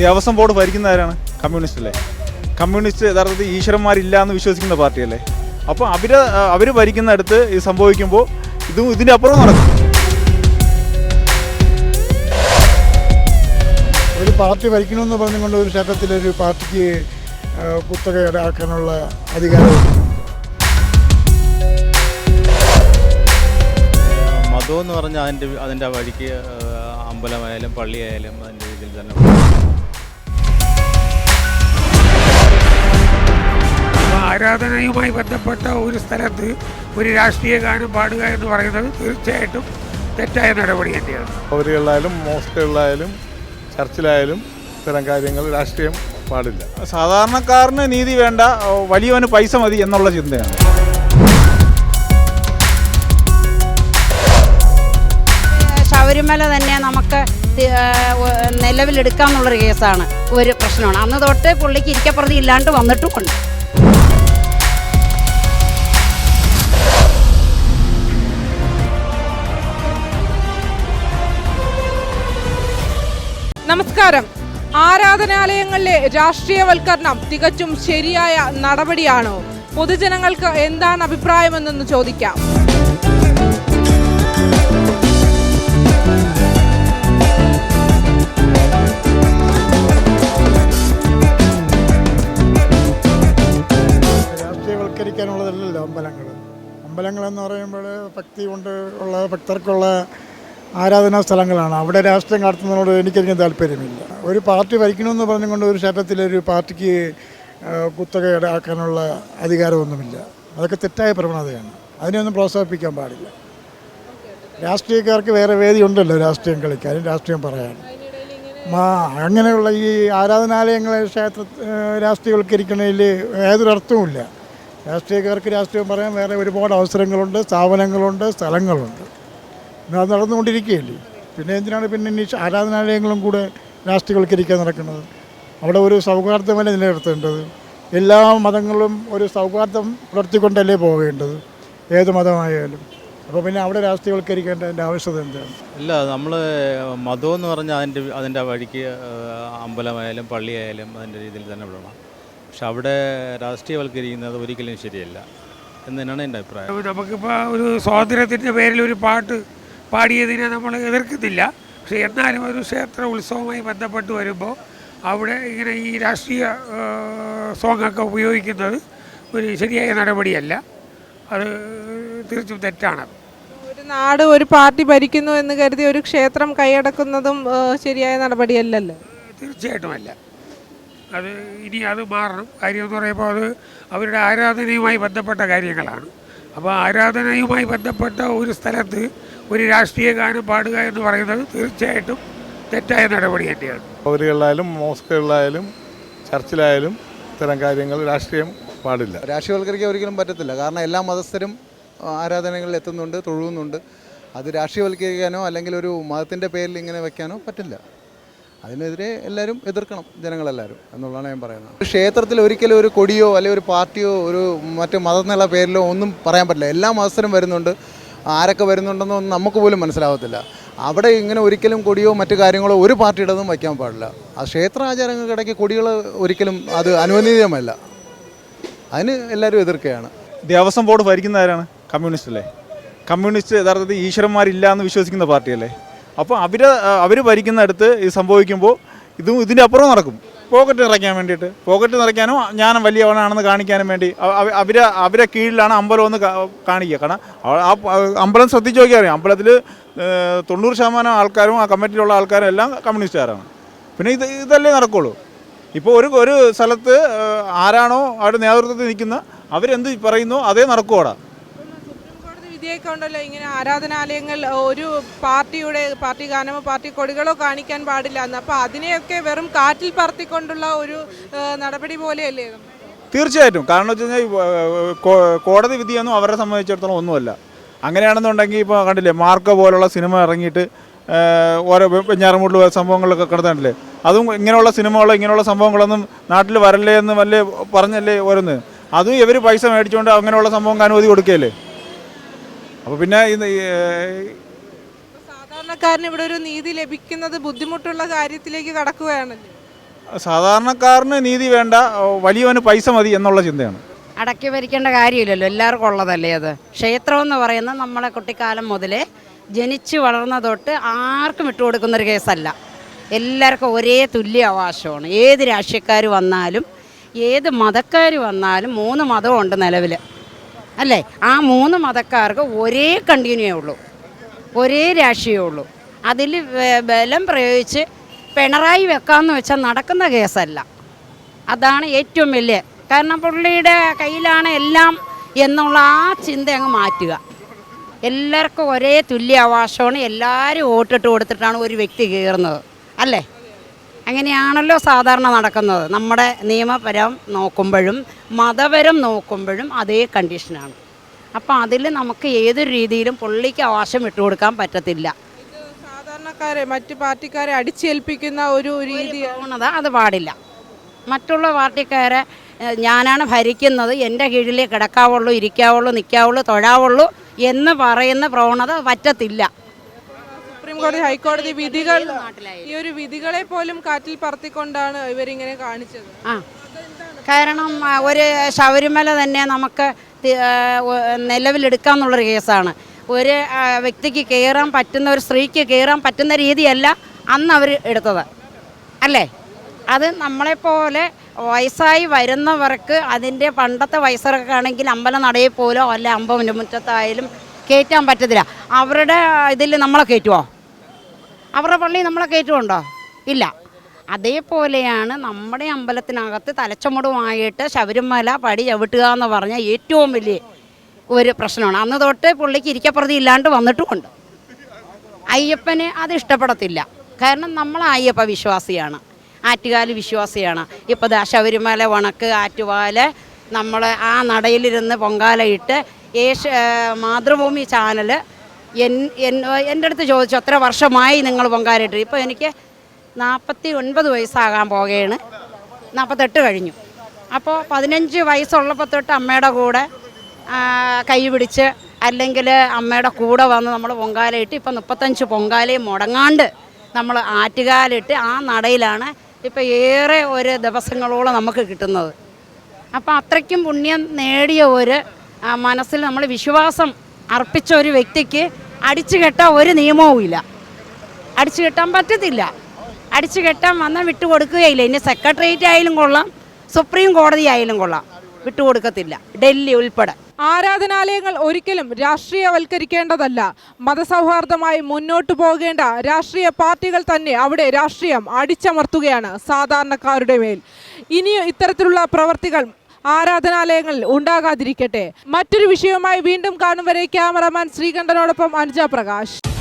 Devaswom board ഭരിക്കുന്ന ആരാണ്? Communist അല്ലേ? കമ്മ്യൂണിസ്റ്റ് യഥാർത്ഥത്തിൽ ഈശ്വരന്മാരില്ല എന്ന് വിശ്വസിക്കുന്ന പാർട്ടിയല്ലേ അപ്പോൾ അവർ അവർ ഭരിക്കുന്നിടത്ത് ഇത് സംഭവിക്കുമ്പോൾ ഇതും ഇതിന്റെ അപ്പുറം നടക്കും. ഒരു പാർട്ടി ഭരിക്കണമെന്ന് പറഞ്ഞുകൊണ്ട് ഒരു ക്ഷേത്രത്തിലൊരു പാർട്ടിക്ക് ആ, കുത്തക ഈടാക്കാനുള്ള അധികാരം. മതം എന്ന് പറഞ്ഞാൽ അതിന്റെ അതിന്റെ വഴിക്ക് അമ്പലമായാലും പള്ളിയായാലും അതിന്റെ രീതിയിൽ തന്നെ ആരാധനയുമായി ബന്ധപ്പെട്ട ഒരു സ്ഥലത്ത് ഒരു രാഷ്ട്രീയ ഗാനം പാടുക എന്ന് പറയുന്നത് തീർച്ചയായിട്ടും തെറ്റായ നടപടി തന്നെയാണ്. പൗരികളിലായാലും മോസ്കുകളിലായാലും ചർച്ചിലായാലും ഇത്തരം കാര്യങ്ങൾ രാഷ്ട്രീയം പാടില്ല. സാധാരണക്കാരന് നീതി വേണ്ട വലിയവന് പൈസ മതി എന്നുള്ള ചിന്തയാണ്. ശബരിമല തന്നെ നമുക്ക് നിലവിലെടുക്കാമെന്നുള്ളൊരു നിലവിലെടുക്കാന്നുള്ളൊരു കേസാണ്. ഒരു പ്രശ്നമാണ്. അന്ന് തൊട്ട് പുള്ളിക്ക് ഇരിക്കപ്രതി ഇല്ലാണ്ട് വന്നിട്ടുമുണ്ട്. നമസ്കാരം. ആരാധനാലയങ്ങളിലെ രാഷ്ട്രീയവൽക്കരണം തികച്ചും ശരിയായ നടപടിയാണോ? പൊതുജനങ്ങൾക്ക് എന്താണ് അഭിപ്രായമെന്നൊന്ന് ചോദിക്കാം. രാഷ്ട്രീയവൽക്കരിക്കാനുള്ളതല്ലല്ലോ അമ്പലങ്ങൾ അമ്പലങ്ങളെന്ന് പറയുമ്പോൾ ഭക്തി കൊണ്ട് ഉള്ള ഭക്തർക്കുള്ള ആരാധനാ സ്ഥലങ്ങളാണ്. അവിടെ രാഷ്ട്രീയം നടത്തുന്നതിനോട് എനിക്കധികം താല്പര്യമില്ല. ഒരു പാർട്ടി ഭരിക്കണമെന്ന് പറഞ്ഞുകൊണ്ട് ഒരു ക്ഷേത്രത്തിലൊരു പാർട്ടിക്ക് കുത്തക ഈടാക്കാനുള്ള അധികാരമൊന്നുമില്ല. അതൊക്കെ തെറ്റായ പ്രവണതയാണ്. അതിനെയൊന്നും പ്രോത്സാഹിപ്പിക്കാൻ പാടില്ല. രാഷ്ട്രീയക്കാർക്ക് വേറെ വേദി ഉണ്ടല്ലോ രാഷ്ട്രീയം കളിക്കാനും രാഷ്ട്രീയം പറയാനും മാ അങ്ങനെയുള്ള ഈ ആരാധനാലയങ്ങളെ ക്ഷേത്ര രാഷ്ട്രീയവൽക്കരിക്കണതിൽ ഏതൊരർത്ഥവുമില്ല രാഷ്ട്രീയക്കാർക്ക് രാഷ്ട്രീയം പറയാൻ വേറെ ഒരുപാട് അവസരങ്ങളുണ്ട് സ്ഥാപനങ്ങളുണ്ട് സ്ഥലങ്ങളുണ്ട്. അത് നടന്നുകൊണ്ടിരിക്കുകയല്ലേ? പിന്നെ എന്തിനാണ് പിന്നെ ഇനി ആരാധനാലയങ്ങളും കൂടെ രാഷ്ട്രീയവൽക്കരിക്കാൻ നടക്കുന്നത്? അവിടെ ഒരു സൗഹാർദ്ദമല്ലേ നിലനിർത്തേണ്ടത്? എല്ലാ മതങ്ങളും ഒരു സൗഹാർദ്ദം പുലർത്തിക്കൊണ്ടല്ലേ പോകേണ്ടത്? ഏത് മതമായാലും. അപ്പോൾ പിന്നെ അവിടെ രാഷ്ട്രീയവൽക്കരിക്കേണ്ടതിന്റെ ആവശ്യത എന്താണ്? ഇല്ല നമ്മൾ മതം എന്ന് പറഞ്ഞാൽ അതിന്റെ അതിന്റെ വഴിക്ക് അമ്പലമായാലും പള്ളിയായാലും അതിന്റെ രീതിയിൽ തന്നെ വിടണം. പക്ഷെ അവിടെ രാഷ്ട്രീയവൽക്കരിക്കുന്നത് ഒരിക്കലും ശരിയല്ല. എന്ന് തന്നെയാണ് എന്റെ അഭിപ്രായം. നമുക്കിപ്പോൾ ഒരു സ്വാതന്ത്ര്യത്തിന്റെ പേരിൽ ഒരു പാട്ട് പാടിയതിനെ നമ്മൾ എതിർക്കുന്നില്ല പക്ഷേ എന്നാലും ഒരു ക്ഷേത്ര ഉത്സവവുമായി ബന്ധപ്പെട്ട് വരുമ്പോൾ അവിടെ ഇങ്ങനെ ഈ രാഷ്ട്രീയ സോങ്ങൊക്കെ ഉപയോഗിക്കുന്നത് ഒരു ശരിയായ നടപടിയല്ല. അത് തീർച്ചും തെറ്റാണ് ഒരു നാട് ഒരു പാർട്ടി ഭരിക്കുന്നു എന്ന് കരുതി ഒരു ക്ഷേത്രം കൈയടക്കുന്നതും ശരിയായ നടപടിയല്ലല്ലോ? തീർച്ചയായിട്ടും അല്ല. അത് ഇനി അത് മാറണം. കാര്യം എന്ന് പറയുമ്പോൾ അത് അവരുടെ ആരാധനയുമായി ബന്ധപ്പെട്ട കാര്യങ്ങളാണ്. അപ്പോൾ ആരാധനയുമായി ബന്ധപ്പെട്ട ഒരു സ്ഥലത്ത് ഒരു രാഷ്ട്രീയ ഗാനം പാടുക എന്ന് പറയുന്നത് തീർച്ചയായിട്ടും തെറ്റായ നടപടി തന്നെയാണ്. പൗരികളിലായാലും മോസ്കുകളിലായാലും ചർച്ചിലായാലും ഇത്തരം കാര്യങ്ങൾ രാഷ്ട്രീയം പാടില്ല. രാഷ്ട്രീയവൽക്കരിക്കാൻ ഒരിക്കലും പറ്റത്തില്ല. കാരണം എല്ലാ മതസ്ഥരും ആരാധനകളിൽ എത്തുന്നുണ്ട് തൊഴുകുന്നുണ്ട് അത് രാഷ്ട്രീയവൽക്കരിക്കാനോ അല്ലെങ്കിൽ ഒരു മതത്തിന്റെ പേരിൽ ഇങ്ങനെ വെക്കാനോ പറ്റില്ല. അതിനെതിരെ എല്ലാവരും എതിർക്കണം ജനങ്ങളെല്ലാവരും എന്നുള്ളതാണ് ഞാൻ പറയുന്നത്. ഒരു ക്ഷേത്രത്തിൽ ഒരിക്കലും ഒരു കൊടിയോ അല്ലെങ്കിൽ ഒരു പാർട്ടിയോ ഒരു മറ്റു മതം എന്നുള്ള പേരിലോ ഒന്നും പറയാൻ പറ്റില്ല. എല്ലാ മതസ്ഥരും വരുന്നുണ്ട്. ആരൊക്കെ വരുന്നുണ്ടെന്നൊന്നും നമുക്ക് പോലും മനസ്സിലാവത്തില്ല. അവിടെ ഇങ്ങനെ ഒരിക്കലും കൊടിയോ മറ്റു കാര്യങ്ങളോ ഒരു പാർട്ടിയുടേതും വയ്ക്കാൻ പാടില്ല. ആ ക്ഷേത്ര ആചാരങ്ങൾക്കിടയ്ക്ക് കൊടികൾ ഒരിക്കലും അത് അനുവദനീയമല്ല. അതിന് എല്ലാവരും എതിർക്കുകയാണ്. ദേവസ്വം ബോർഡ് ഭരിക്കുന്ന ആരാണ്? കമ്മ്യൂണിസ്റ്റ് അല്ലേ? കമ്മ്യൂണിസ്റ്റ് യഥാർത്ഥത്തിൽ ഈശ്വരന്മാരില്ല എന്ന് വിശ്വസിക്കുന്ന പാർട്ടിയല്ലേ? അപ്പോൾ അവർ അവർ ഭരിക്കുന്നിടത്ത് ഇത് സംഭവിക്കുമ്പോൾ ഇതും ഇതിന്റെ അപ്പുറം നടക്കും. പോക്കറ്റ് നിറയ്ക്കാൻ വേണ്ടിയിട്ട്. പോക്കറ്റ് നിറയ്ക്കാനും ഞാൻ വലിയവനാണെന്ന് കാണിക്കാനും വേണ്ടി. അവ- അവ- അവരെ അവരെ കീഴിലാണ് അമ്പലം ഒന്ന് കാണിക്കുക. കാരണം ആ അമ്പലം ശ്രദ്ധിച്ച് നോക്കിയാൽ അറിയാം. അമ്പലത്തിൽ തൊണ്ണൂറ് ശതമാനം ആൾക്കാരും ആ കമ്മിറ്റിയിലുള്ള ആൾക്കാരും എല്ലാം കമ്മ്യൂണിസ്റ്റുകാരാണ്. പിന്നെ ഇത് ഇതല്ലേ നടക്കുള്ളൂ. ഇപ്പോൾ ഒരു ഒരു സ്ഥലത്ത് ആരാണോ അവിടെ നേതൃത്വത്തിൽ നിൽക്കുന്ന അവരെന്ത് പറയുന്നോ അതേ നടക്കുവാടാ. വിധിയൊക്കെ ഉണ്ടല്ലോ ഇങ്ങനെ ആരാധനാലയങ്ങൾ ഒരു പാർട്ടിയുടെ പാർട്ടി ഗാനമോ പാർട്ടി കൊടികളോ കാണിക്കാൻ പാടില്ല. എന്ന് അപ്പോൾ അതിനെയൊക്കെ വെറും കാറ്റിൽ പറത്തിക്കൊണ്ടുള്ള ഒരു നടപടി പോലെയല്ലേ? തീർച്ചയായിട്ടും. കാരണം വെച്ച് കഴിഞ്ഞാൽ കോടതി വിധിയൊന്നും അവരെ സംബന്ധിച്ചിടത്തോളം ഒന്നുമല്ല. അങ്ങനെയാണെന്നുണ്ടെങ്കിൽ ഇപ്പോൾ കണ്ടില്ലേ മാർക്ക പോലുള്ള സിനിമ ഇറങ്ങിയിട്ട് ഓരോ വെഞ്ഞാറമൂട്ടിൽ സംഭവങ്ങളൊക്കെ കിടന്നിട്ടില്ലേ? അതും ഇങ്ങനെയുള്ള സിനിമകളോ ഇങ്ങനെയുള്ള സംഭവങ്ങളൊന്നും നാട്ടിൽ വരല്ലേ എന്ന് വല്ലേ പറഞ്ഞല്ലേ ഓരോന്ന്? അതും ഇവർ പൈസ മേടിച്ചുകൊണ്ട് അങ്ങനെയുള്ള സംഭവം അനുമതി കൊടുക്കുകയല്ലേ? അപ്പോൾ പിന്നെ സാധാരണക്കാരന് ഇവിടെ ഒരു നീതി ലഭിക്കുന്നത് ബുദ്ധിമുട്ടുള്ള കാര്യത്തിലേക്ക് കടക്കുകയാണല്ലോ? സാധാരണക്കാരന് നീതി വേണ്ട വലിയവന് പൈസ മതി എന്നുള്ള ചിന്തയാണ്. അടക്കി ഭരിക്കേണ്ട കാര്യമില്ലല്ലോ എല്ലാവർക്കും ഉള്ളതല്ലേ അത്? ക്ഷേത്രം എന്ന് പറയുന്നത് നമ്മളെ കുട്ടിക്കാലം മുതലേ ജനിച്ച് വളർന്ന തൊട്ട് ആർക്കും വിട്ടുകൊടുക്കുന്നൊരു കേസല്ല. എല്ലാവർക്കും ഒരേ തുല്യ അവകാശമാണ്. ഏത് രാഷ്ട്രീയക്കാർ വന്നാലും ഏത് മതക്കാർ വന്നാലും മൂന്ന് മതമുണ്ട് നിലവിൽ അല്ലേ? ആ മൂന്ന് മതക്കാർക്ക് ഒരേ കണ്ടിന്യൂ ഉള്ളൂ. ഒരേ രാഷ്ട്രീയമേ ഉള്ളൂ. അതിൽ ബലം പ്രയോഗിച്ച് പിണറായി വെക്കാമെന്ന് വെച്ചാൽ നടക്കുന്ന കേസല്ല. അതാണ് ഏറ്റവും വലിയ. കാരണം പുള്ളിയുടെ കയ്യിലാണ് എല്ലാം എന്നുള്ള ആ ചിന്ത അങ്ങ് മാറ്റുക. എല്ലാവർക്കും ഒരേ തുല്യ അവകാശമാണ് എല്ലാവരും വോട്ടിട്ട് കൊടുത്തിട്ടാണ് ഒരു വ്യക്തി കയറുന്നത്. അല്ലേ? അങ്ങനെയാണല്ലോ സാധാരണ നടക്കുന്നത്. നമ്മുടെ നിയമപരം നോക്കുമ്പോഴും മതപരം നോക്കുമ്പോഴും അതേ കണ്ടീഷനാണ്. അപ്പോൾ അതിൽ നമുക്ക് ഏതൊരു രീതിയിലും പുള്ളിക്ക് ആവശ്യം വിട്ടുകൊടുക്കാൻ പറ്റത്തില്ല. സാധാരണക്കാരെ മറ്റു പാർട്ടിക്കാരെ അടിച്ചേൽപ്പിക്കുന്ന ഒരു രീതി അത് പാടില്ല. മറ്റുള്ള പാർട്ടിക്കാരെ ഞാനാണ് ഭരിക്കുന്നത് എന്റെ കീഴിലേ കിടക്കാവുള്ളൂ ഇരിക്കാവുള്ളൂ നിൽക്കാവുള്ളൂ തൊഴാവുള്ളൂ എന്ന് പറയുന്ന പ്രവണത പറ്റത്തില്ല. സുപ്രീം കോടതി ഹൈക്കോടതി വിധികൾ ഈ ഒരു വിധികളെ പോലും കാറ്റിൽ പറത്തിക്കൊണ്ടാണ് ഇവരിങ്ങനെ കാണിച്ചത്. ആ. കാരണം ഒരു ശബരിമല തന്നെ നമുക്ക് നിലവിലെടുക്കാന്നുള്ളൊരു കേസാണ്. ഒരു വ്യക്തിക്ക് കയറാൻ പറ്റുന്ന ഒരു സ്ത്രീക്ക് കയറാൻ പറ്റുന്ന രീതിയല്ല അന്ന് അവർ എടുത്തത്. അല്ലേ? അത് നമ്മളെപ്പോലെ വയസ്സായി വരുന്നവർക്ക് അതിന്റെ പണ്ടത്തെ വയസ്സൊക്കെ ആണെങ്കിൽ അമ്പലം നടയിൽ പോലോ അല്ല അമ്പതിന്റെ മുറ്റത്തായാലും കയറ്റാൻ പറ്റത്തില്ല. അവരുടെ ഇതിൽ നമ്മളെ കയറ്റുമോ അവരുടെ പള്ളി നമ്മളെ കയറ്റുമുണ്ടോ ഇല്ല. അതേപോലെയാണ് നമ്മുടെ അമ്പലത്തിനകത്ത് തലച്ചുമടുമായിട്ട് ശബരിമല പടി ചവിട്ടുക എന്ന് പറഞ്ഞാൽ ഏറ്റവും വലിയ ഒരു പ്രശ്നമാണ്. അന്ന് തൊട്ട് പുള്ളിക്ക് ഇരിക്കപ്രതി ഇല്ലാണ്ട് വന്നിട്ടുമുണ്ട്. അയ്യപ്പന് അത് ഇഷ്ടപ്പെടത്തില്ല. കാരണം നമ്മൾ അയ്യപ്പ വിശ്വാസിയാണ്. ആറ്റുകാൽ വിശ്വാസിയാണ്. ഇപ്പോൾ ദാ ശബരിമല വണക്ക് ആറ്റുകാൽ നമ്മൾ ആ നടയിലിരുന്ന് പൊങ്കാലയിട്ട് ഏഷ്യ മാതൃഭൂമി ചാനൽ എൻ എൻ- എന്റെ അടുത്ത് ചോദിച്ചു അത്ര വർഷമായി നിങ്ങൾ പൊങ്കാലയിട്ട് ഇപ്പോൾ എനിക്ക് നാൽപ്പത്തി ഒൻപത് വയസ്സാകാൻ പോകുകയാണ് നാൽപ്പത്തെട്ട് കഴിഞ്ഞു. അപ്പോൾ പതിനഞ്ച് വയസ്സുള്ളപ്പോൾ തൊട്ട് അമ്മയുടെ കൂടെ കൈ പിടിച്ച് അല്ലെങ്കിൽ അമ്മയുടെ കൂടെ വന്ന് നമ്മൾ പൊങ്കാലയിട്ട് ഇപ്പം മുപ്പത്തഞ്ച് പൊങ്കാലയും മുടങ്ങാണ്ട് നമ്മൾ ആറ്റുകാലിട്ട് ആ നടയിലാണ് ഇപ്പം ഏറെ ഒരു ദിവസങ്ങളോളം നമുക്ക് കിട്ടുന്നത്. അപ്പോൾ അത്രയ്ക്കും പുണ്യം നേടിയ ഒരു മനസ്സിൽ നമ്മൾ വിശ്വാസം അർപ്പിച്ച ഒരു വ്യക്തിക്ക് അടിച്ചു കെട്ടാൻ ഒരു നിയമവും ഇല്ല. അടിച്ചു കെട്ടാൻ പറ്റത്തില്ല. അടിച്ചു കെട്ടാൻ വന്നാൽ വിട്ടുകൊടുക്കുകയില്ല ഇനി സെക്രട്ടേറിയറ്റ് ആയാലും കൊള്ളാം സുപ്രീം കോടതി ആയാലും കൊള്ളാം. വിട്ടുകൊടുക്കത്തില്ല ഡൽഹി ഉൾപ്പെടെ. ആരാധനാലയങ്ങൾ ഒരിക്കലും രാഷ്ട്രീയവൽക്കരിക്കേണ്ടതല്ല. മതസൗഹാർദ്ദമായി മുന്നോട്ട് പോകേണ്ട രാഷ്ട്രീയ പാർട്ടികൾ തന്നെ അവിടെ രാഷ്ട്രീയം അടിച്ചമർത്തുകയാണ് സാധാരണക്കാരുടെ മേൽ. ഇനിയും ഇത്തരത്തിലുള്ള പ്രവർത്തികൾ ആരാധനാലയങ്ങളിൽ ഉണ്ടാകാതിരിക്കട്ടെ. മറ്റൊരു വിഷയവുമായി വീണ്ടും കാണും വരെ ക്യാമറമാൻ ശ്രീകണ്ഠനോടൊപ്പം അനുജ പ്രകാശ്.